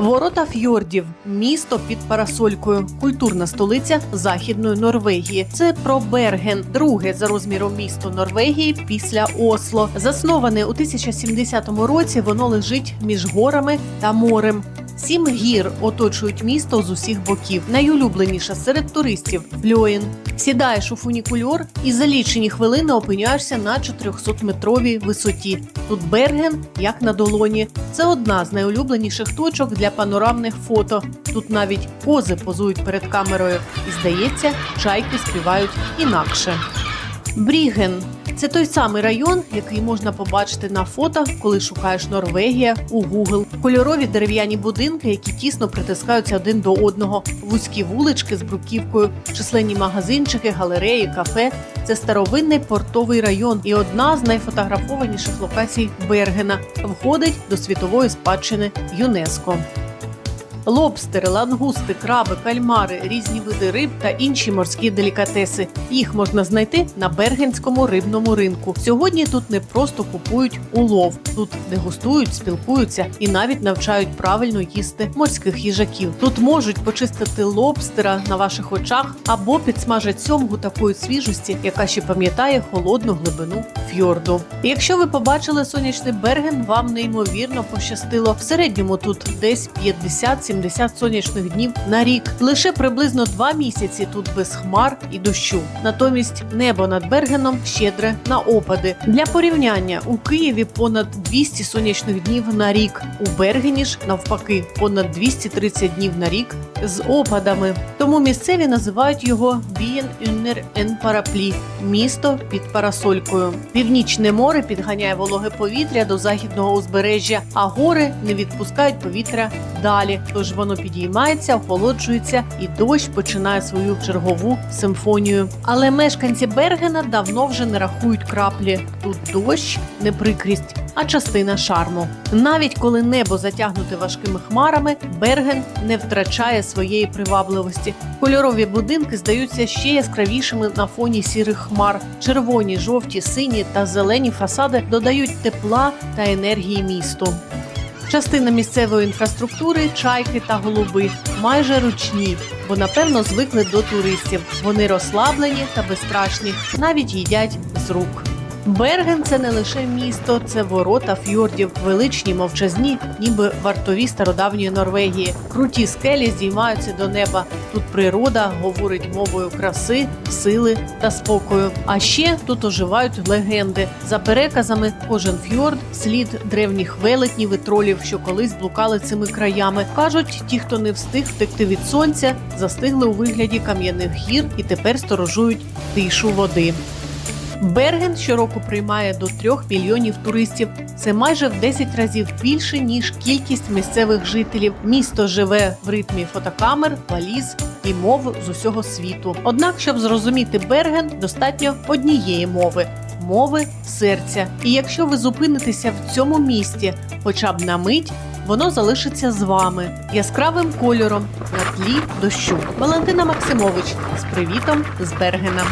Ворота фьордів місто під парасолькою, культурна столиця західної Норвегії. Це про Берген, друге за розміром місто Норвегії після Осло. Засноване у 1070 році, воно лежить між горами та морем. Сім гір оточують місто з усіх боків. Найулюбленіша серед туристів Фльоїн. Сідаєш у фунікульор і за лічені хвилини опиняєшся на 400-метровій висоті. Тут Берген як на долоні. Це одна з найулюбленіших точок для панорамних фото. Тут навіть кози позують перед камерою, і здається, чайки співають інакше. Бріген це той самий район, який можна побачити на фото, коли шукаєш Норвегія у Google. Кольорові дерев'яні будинки, які тісно притискаються один до одного, вузькі вулички з бруківкою, численні магазинчики, галереї, кафе. Це старовинний портовий район і одна з найфотографованіших локацій Бергена. Входить до світової спадщини ЮНЕСКО. Лобстери, лангусти, краби, кальмари, різні види риб та інші морські делікатеси. Їх можна знайти на бергенському рибному ринку. Сьогодні тут не просто купують улов, тут дегустують, спілкуються і навіть навчають правильно їсти морських їжаків. Тут можуть почистити лобстера на ваших очах або підсмажать сьомгу такої свіжості, яка ще пам'ятає холодну глибину фьорду. Якщо ви побачили сонячний берген, вам неймовірно пощастило. В середньому тут десь 50-70 сонячних днів на рік. Лише приблизно два місяці тут без хмар і дощу. Натомість небо над Бергеном щедре на опади. Для порівняння у Києві понад 200 сонячних днів на рік. У Бергені ж навпаки понад 230 днів на рік з опадами. Тому місцеві називають його Bien under en Paraply – місто під парасолькою. Північне море підганяє вологе повітря до західного узбережжя, а гори не відпускають повітря далі. Тож воно підіймається, охолоджується, і дощ починає свою чергову симфонію. Але мешканці Бергена давно вже не рахують краплі. Тут дощ не прикрість. А частина шарму. Навіть коли небо затягнуте важкими хмарами, Берген не втрачає своєї привабливості. Кольорові будинки здаються ще яскравішими на фоні сірих хмар. Червоні, жовті, сині та зелені фасади додають тепла та енергії місту. Частина місцевої інфраструктури чайки та голуби майже ручні, бо напевно звикли до туристів. Вони розслаблені та безстрашні, навіть їдять з рук. Берген це не лише місто, це ворота фьордів, величні, мовчазні, ніби вартові стародавньої Норвегії. Круті скелі здіймаються до неба. Тут природа говорить мовою краси, сили та спокою. А ще тут оживають легенди. За переказами, кожен фьорд слід древніх велетнів і тролів, що колись блукали цими краями. кажуть, ті, хто не встиг втекти від сонця, застигли у вигляді кам'яних гір і тепер сторожують тишу води. Берген щороку приймає до трьох мільйонів туристів. Це майже в 10 разів більше ніж кількість місцевих жителів. Місто живе в ритмі фотокамер, валіз і мов з усього світу. Однак, щоб зрозуміти Берген, достатньо однієї мови. Мови серця. І якщо ви зупинитеся в цьому місті, хоча б на мить, воно залишиться з вами яскравим кольором на тлі дощу. Валентина Максимович з привітом з Бергена.